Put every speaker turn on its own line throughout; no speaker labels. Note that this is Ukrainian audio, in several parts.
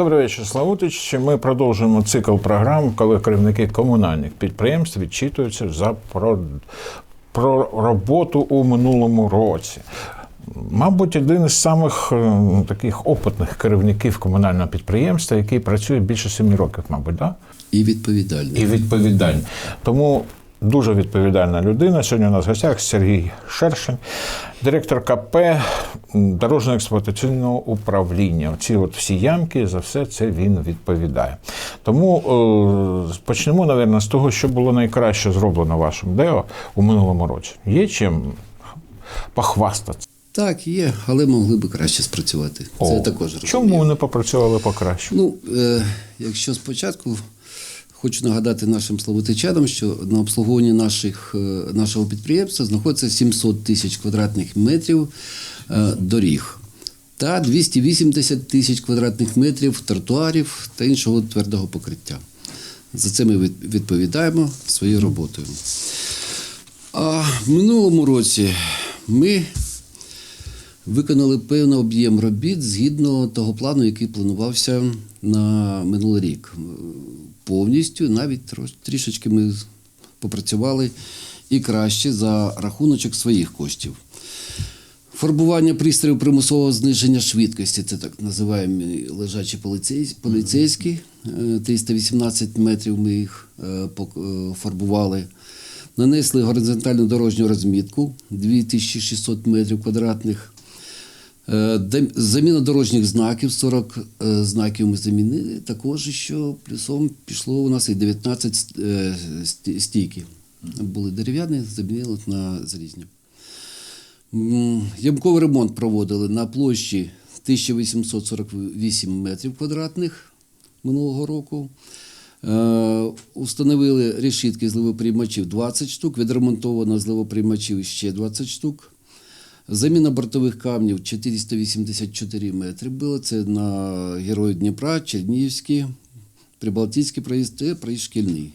Добрий вечір, Славутич. Ми продовжуємо цикл програм, коли керівники комунальних підприємств відчитуються за про, про роботу у минулому році. Мабуть, один із самих е, таких опитних керівників комунального підприємства, який працює більше семи років, мабуть, да?
І відповідальний.
і відповідальний. Тому дуже відповідальна людина. Сьогодні у нас в гостях Сергій Шершень, директор КП дорожньо-експлуатаційного управління. Ці от всі ямки за все це він відповідає. Тому е, почнемо, мабуть, з того, що було найкраще зроблено вашим ДЕО у минулому році. Є чим похвастатися?
Так, є, але могли би краще спрацювати. Це
О,
також розумію.
Чому не попрацювали покраще?
Ну, е, якщо спочатку хочу нагадати нашим славутичанам, що на обслуговуванні наших, е, нашого підприємства знаходиться 700 тисяч квадратних метрів е, доріг та 280 тисяч квадратних метрів тротуарів та іншого твердого покриття. За це ми відповідаємо своєю роботою. А в минулому році ми виконали певний об'єм робіт згідно того плану, який планувався на минулий рік. Повністю, навіть трішечки ми попрацювали і краще за рахуночок своїх коштів. Фарбування пристроїв примусового зниження швидкості, це так називаємо лежачі поліцейсь- поліцейські, е, 318 метрів ми їх е, е, фарбували. Нанесли горизонтальну дорожню розмітку 2600 метрів квадратних. Е, Заміна дорожніх знаків, 40 е, знаків ми замінили. Також що плюсом пішло у нас і 19 ст- е, стійки. Були дерев'яні, замінили на залізні. Ямковий ремонт проводили на площі 1848 метрів квадратних минулого року. Е, Установили решітки зливоприймачів 20 штук, відремонтовано зливоприймачів ще 20 штук. Заміна бортових камнів 484 метри було. Це на Герої Дніпра, Чернігівський, Прибалтійський проїзд і проїзд шкільний.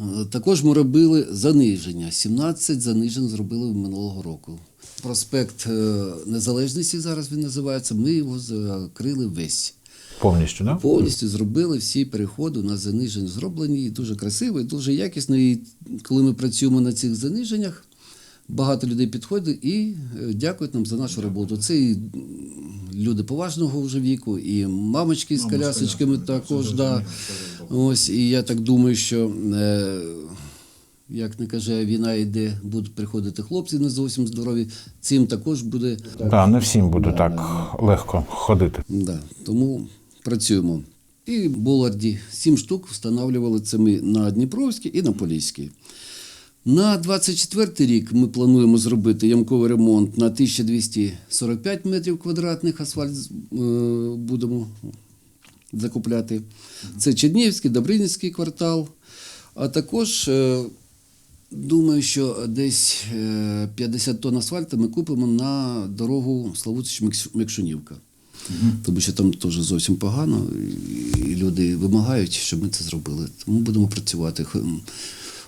Е, Також ми робили заниження. 17 занижень зробили минулого року. Проспект е, Незалежності зараз він називається. Ми його закрили весь.
Повністю, да?
Повністю зробили всі переходи. У нас заниження зроблені і дуже красиво, і дуже якісно. І коли ми працюємо на цих заниженнях, багато людей підходять і е, дякують нам за нашу роботу. Це і люди поважного вже віку, і мамочки з колясочками також. Да. Ось, і я так думаю, що. Е, як не каже, війна йде, будуть приходити хлопці не зовсім здорові. Цим також буде
Да, не всім буде так легко ходити.
Да, тому працюємо. І Боларді сім штук встановлювали це ми на Дніпровській і на Поліській. На 24 рік ми плануємо зробити ямковий ремонт на 1245 метрів квадратних асфальт е, будемо закупляти. Це Чернігівський, Добринівський квартал. А також е, думаю, що десь е, 50 тонн асфальту ми купимо на дорогу Славутич-Мекшунівка. Тому що там теж зовсім погано, і люди вимагають, щоб ми це зробили. Тому будемо працювати.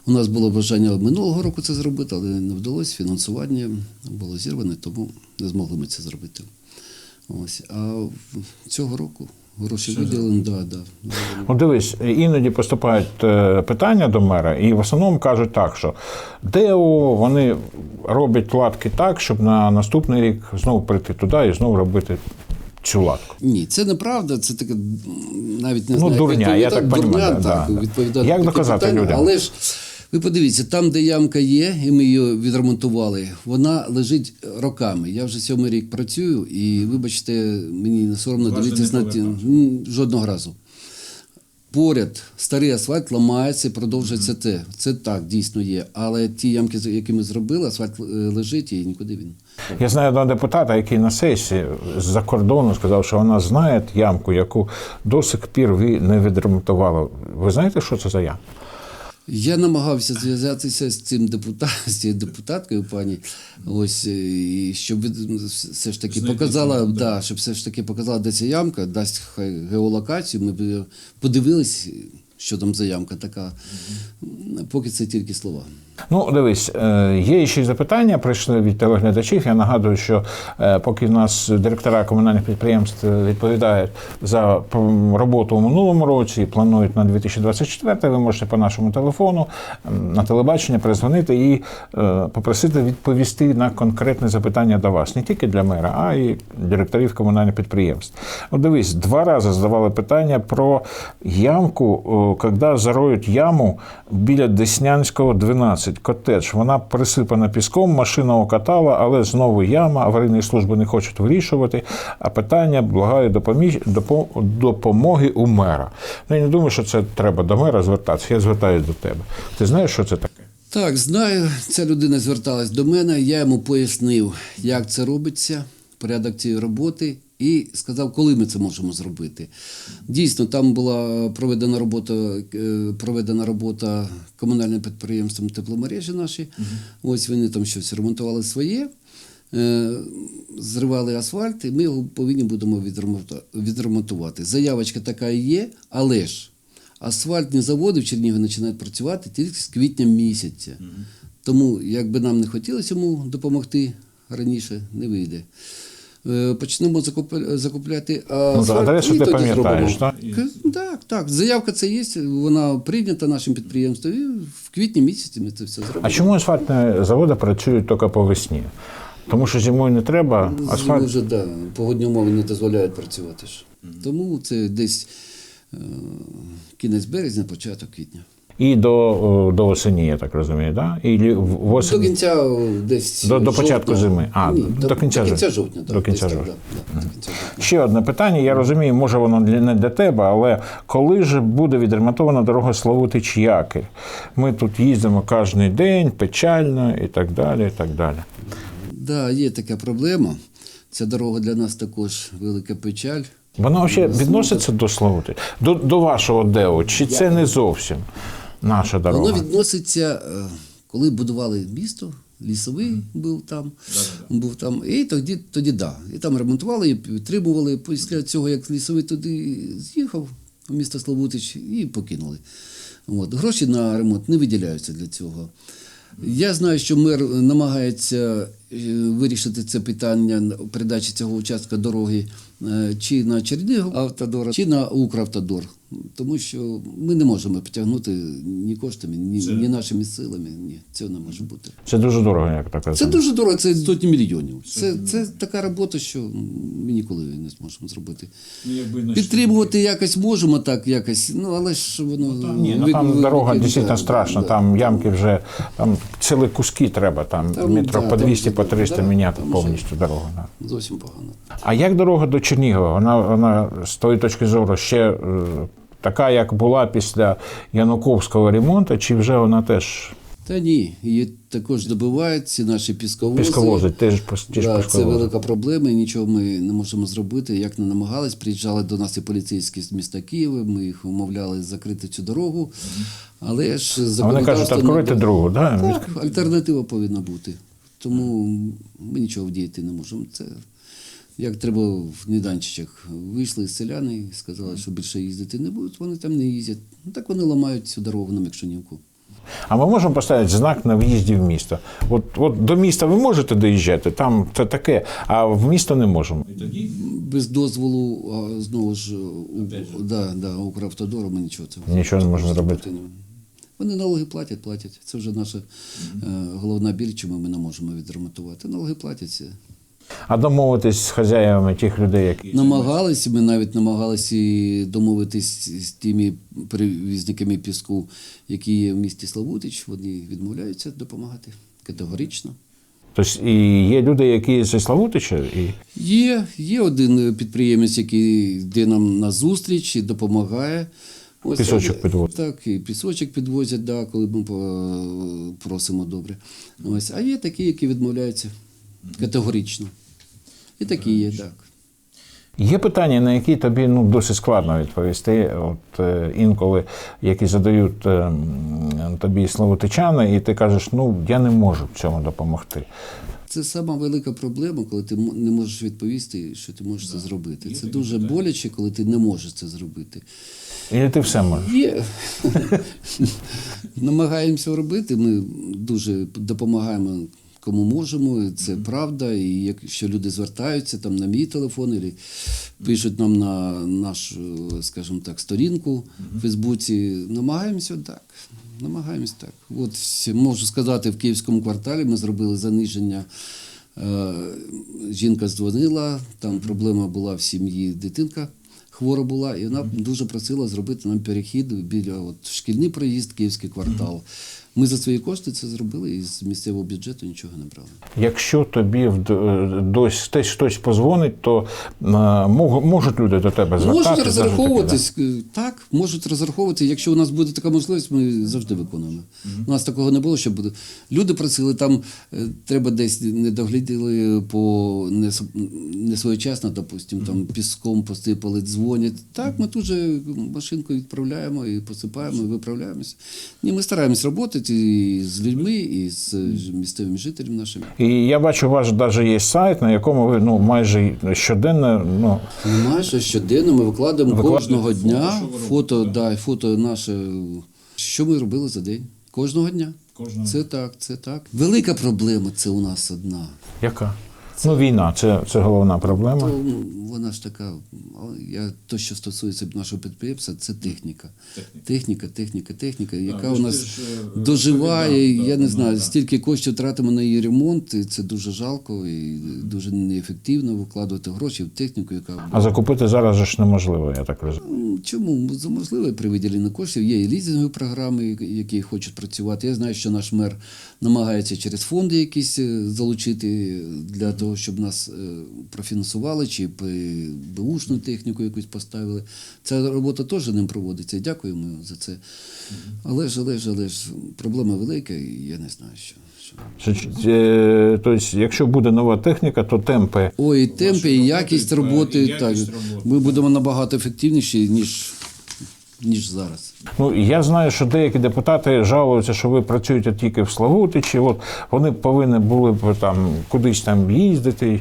У нас було бажання минулого року це зробити, але не вдалося. Фінансування було зірване, тому не змогли ми це зробити. Ось. А цього року гроші виділені, да, да.
Ну, дивись, іноді поступають е, питання до мера, і в основному кажуть так, що ДЕО вони роблять латки так, щоб на наступний рік знову прийти туди і знову робити цю латку.
Ні, це неправда, це таке навіть не
Ну,
знаю.
дурня, я так
дурня,
понімаю, да,
так,
да.
відповідати
Як доказати
питання.
людям?
Але ж ви подивіться, там, де ямка є, і ми її відремонтували, вона лежить роками. Я вже сьомий рік працюю, і вибачте, мені не соромно дивитися на ті жодного разу. Поряд старий асфальт ламається і продовжується те. Це так дійсно є. Але ті ямки, які ми зробили, асфальт е, лежить і нікуди він.
Я знаю одного депутата, який на сесії з-за кордону сказав, що вона знає ямку, яку до сих пір ви не відремонтували. Ви знаєте, що це за ямка?
Я намагався зв'язатися з цим депутатом, з цією депутаткою, пані, ось е, і щоб все ж таки показала, да, щоб все ж таки показала, де ця ямка, дасть хай геолокацію. Ми б подивились, що там за ямка така. Поки це тільки слова.
Ну, дивись, е, є ще запитання, прийшли від телеглядачів. Я нагадую, що е, поки в нас директора комунальних підприємств відповідають за роботу у минулому році і планують на 2024, ви можете по нашому телефону на телебачення перезвонити і е, попросити відповісти на конкретне запитання до вас, не тільки для мера, а й директорів комунальних підприємств. От дивись, два рази задавали питання про ямку, коли зароють яму біля Деснянського 12, котедж. Вона присипана піском, машина окатала, але знову яма, аварійні служби не хочуть вирішувати, а питання благає допоміж, допо- допомоги у мера. Ну, я не думаю, що це треба до мера звертатися, я звертаюся до тебе. Ти знаєш, що це таке?
Так, знаю, ця людина зверталась до мене, я йому пояснив, як це робиться, порядок цієї роботи, і сказав, коли ми це можемо зробити. Дійсно, там була проведена робота, е, проведена робота комунальним підприємством тепломережі наші. Ось вони там щось ремонтували своє. е, Зривали асфальт, і ми його повинні будемо відремонтувати. Заявочка така і є, але ж асфальтні заводи в Чернігові починають працювати тільки з квітня місяця. Тому, як би нам не хотілося йому допомогти раніше, не вийде. Е, Почнемо закупля- закупляти. А
Ну, адресу ти пам'ятаєш,
зробимо.
так?
Так, так. Заявка це є, вона прийнята нашим підприємством. І в квітні місяці ми це все зробимо.
А чому асфальтні заводи працюють тільки по весні? Тому що зимою не треба,
Зимою
асфальт
вже да, погодні умови не дозволяють працювати. ж. Тому це десь е, кінець березня, початок квітня.
І до, до осені, я так розумію, да? І в-
До кінця десь
До- до
жовтня.
початку зими. А,
Ні,
до кінця жовтня.
жовтня.
До кінця жовтня.
да, да, до кінця жовтня.
Ще одне питання. Я розумію, може воно не для тебе, але коли ж буде відремонтована дорога Славутич Якир? Ми тут їздимо кожен день, печально і так далі. і так далі.
Да, є така проблема. Ця дорога для нас також велика печаль.
Вона взагалі відноситься до Славути? До, до вашого ДЕО? Чи це не зовсім наша дорога?
Воно відноситься, е, коли будували місто, лісовий був там, був там, і тоді, тоді да. І там ремонтували, і підтримували. Після цього, як лісовий туди з'їхав, в місто Славутич, і покинули. От. Гроші на ремонт не виділяються для цього. Я знаю, що мер намагається е, вирішити це питання передачі цього участка дороги чи на Чернігів автодор, чи на Укравтодор. Тому що ми не можемо потягнути ні коштами, ні, ні нашими силами. Ні, цього не може бути.
Це дуже дорого, як так
Це дуже дорого, це сотні мільйонів. Це, це така робота, що ми ніколи не зможемо зробити. Підтримувати якось можемо так якось, ну але ж воно.
Ні, ну
ви-
там
ви-
дорога
ви-
дійсно страшна,
да.
там ямки вже, там цілі куски треба, там,
Там,
метро
да,
по
там
по
вже-
300
да,
міняти
там
повністю дорогу. Да.
Зовсім погано.
А як дорога до Чернігова? Вона, вона з тої точки зору ще е, така, як була після Януковського ремонту, чи вже вона теж
Та ні, її також добивають ці наші пісковози.
пісковозить, теж,
Да, це велика проблема, і нічого ми не можемо зробити. Як не намагались, приїжджали до нас і поліцейські з міста Києва, ми їх умовляли закрити цю дорогу. Але ж
А вони кажуть,
законодавство
відкрити другу, да?
Так, альтернатива повинна бути. Тому ми нічого вдіяти не можемо. Це як треба в Неданчичах. Вийшли з селяни і сказали, що більше їздити не будуть, вони там не їздять. Ну так вони ламають цю дорогу на Мікшанівку.
А ми можемо поставити знак на в'їзді в місто. От, от до міста ви можете доїжджати, там це таке, а в місто не можемо.
Без дозволу, а, знову ж, у, да, да, Укравтодору ми нічого цього
Нічого не можемо
зробити. Вони налоги платять, платять. Це вже наша е, головна біль, чому ми не можемо відремонтувати. Налоги платяться.
А домовитись з хазяївами тих людей, які
Намагалися, ми навіть намагалися домовитись з тими перевізниками піску, які є в місті Славутич. Вони відмовляються допомагати категорично.
Тобто і є люди, які зі Славутича, і
Є, є один підприємець, який йде нам на зустріч і допомагає. Ось,
Пісочок підвозить.
Так, і пісочок підвозять, да, коли ми просимо добре. Ось. А є такі, які відмовляються категорично. І такі є, так.
Є питання, на які тобі ну, досить складно відповісти. От е, інколи які задають е, тобі славутичани, і ти кажеш, ну я не можу в цьому допомогти.
Це сама велика проблема, коли ти не можеш відповісти, що ти можеш це зробити. Це дуже боляче, коли ти не можеш це зробити.
І ти все можеш.
Є. Намагаємося робити. Ми дуже допомагаємо кому можемо. і Це правда. І якщо люди звертаються там на мій телефон, або пишуть нам на нашу, скажімо так, сторінку в Фейсбуці, намагаємося так. Намагаємось так. От можу сказати, в Київському кварталі ми зробили заниження. Е, Жінка дзвонила, там проблема була в сім'ї, дитинка хвора була, і вона дуже просила зробити нам перехід біля от, шкільний проїзд, Київський квартал. Ми за свої кошти це зробили і з місцевого бюджету нічого не брали.
Якщо тобі вд- дось хтось хтось позвонить, то е, можуть люди до тебе звертатися.
Можуть розраховуватись, е, так, можуть розраховувати. Якщо у нас буде така можливість, ми завжди виконуємо. У нас такого не було, щоб буде. Люди просили, там е, треба десь не догляділи по не, не своєчасно, допустим, там піском посипали, дзвонять. Так, ми тут же машинку відправляємо і посипаємо, і виправляємося. Ні, ми стараємось працювати і з людьми, і з місцевими жителями нашими.
І я бачу, у вас навіть є сайт, на якому ви ну, майже щоденно ну,
Майже щоденно ми викладаємо
Виклад...
кожного дня фото,
фото,
да, фото наше. Що ми робили за день? Кожного дня.
Кожного
це так, це так. Велика проблема це у нас одна.
яка? Ну, війна це, це головна проблема.
То, ну, вона ж така, я, то, що стосується нашого підприємства, це техніка. Техніка, техніка, техніка, яка у нас
теж, е,
доживає.
відповідав,
я
да,
не
ну,
знаю,
так.
стільки коштів тратимо на її ремонт, і це дуже жалко і дуже неефективно викладувати гроші в техніку, яка
А закупити зараз ж неможливо, я так розумію.
Чому? Можливо при виділенні коштів. Є і лізингові програми, які хочуть працювати. Я знаю, що наш мер намагається через фонди якісь е, залучити для того, щоб нас е, профінансували чи б- беушну техніку якусь поставили. Ця робота теж ним проводиться. Дякуємо за це. Але ж, але ж, але ж проблема велика, і я не знаю, що.
Е, Тобто, якщо буде нова техніка, то темпи.
Ой, і темпи, і якість
роботи.
Так,
роботи.
ми будемо набагато ефективніші, ніж, ніж зараз.
Ну я знаю, що деякі депутати жалуються, що ви працюєте тільки в Славутичі. От вони повинні були б там кудись там їздити,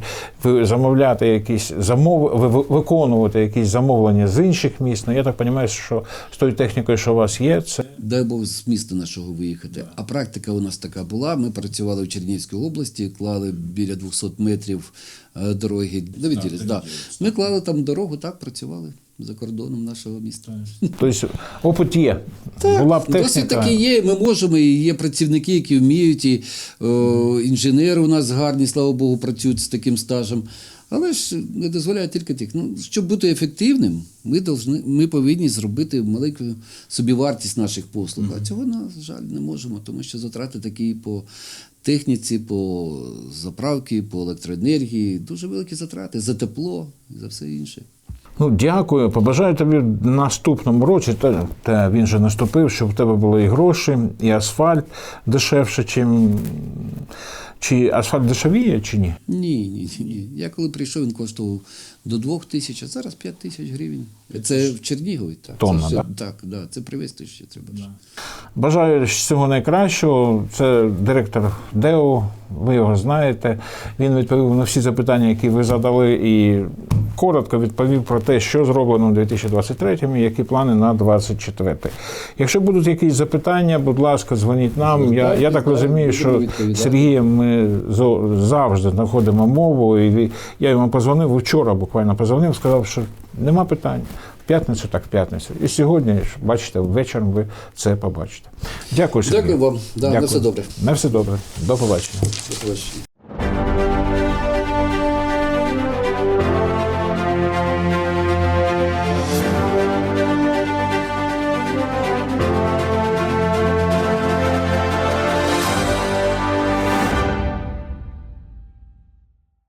замовляти якісь замов... ви- ви- виконувати якісь замовлення з інших міст. Ну я так розумію, що з тою технікою, що у вас є, це
Дай Бог з міста нашого виїхати. А практика у нас така була. Ми працювали в Чернігівській області, клали біля 200 метрів е, дороги. Довіділись, да. Ми клали там дорогу, так працювали за кордоном нашого міста.
тобто опит є. Була б
Досить
техніка.
таки є. Ми можемо, і є працівники, які вміють, і о, інженери у нас гарні, слава Богу, працюють з таким стажем. Але ж не дозволяє тільки тих. Ну, щоб бути ефективним, ми, должны, ми повинні зробити маленьку собівартість наших послуг. А цього, на жаль, не можемо, тому що затрати такі по техніці, по заправки, по електроенергії. Дуже великі затрати за тепло і за все інше.
Ну, дякую. Побажаю тобі в наступному році, та, та він же наступив, щоб в тебе були і гроші, і асфальт дешевше, чим. Чи асфальт дешевіє, чи ні?
Ні, ні, ні. Я коли прийшов, він коштував до двох тисяч, а зараз п'ять тисяч гривень. Це в Чернігові, так.
Тонна,
це все,
да?
Так, да. Це привезти ще треба.
Бажаю всього найкращого. Це директор ДЕО, ви його знаєте. Він відповів на всі запитання, які ви задали, і коротко відповів про те, що зроблено у 2023 і які плани на 2024. Якщо будуть якісь запитання, будь ласка, дзвоніть нам. Я, я так розумію, що з Сергієм ми завжди знаходимо мову. І я йому позвонив вчора, буквально позвонив, сказав, що нема питань. В п'ятницю, так в п'ятницю. І сьогодні, бачите, ввечері ви це побачите. Дякую, Сергій.
Дякую вам. Да, на все добре.
На все добре. До побачення.
До побачення.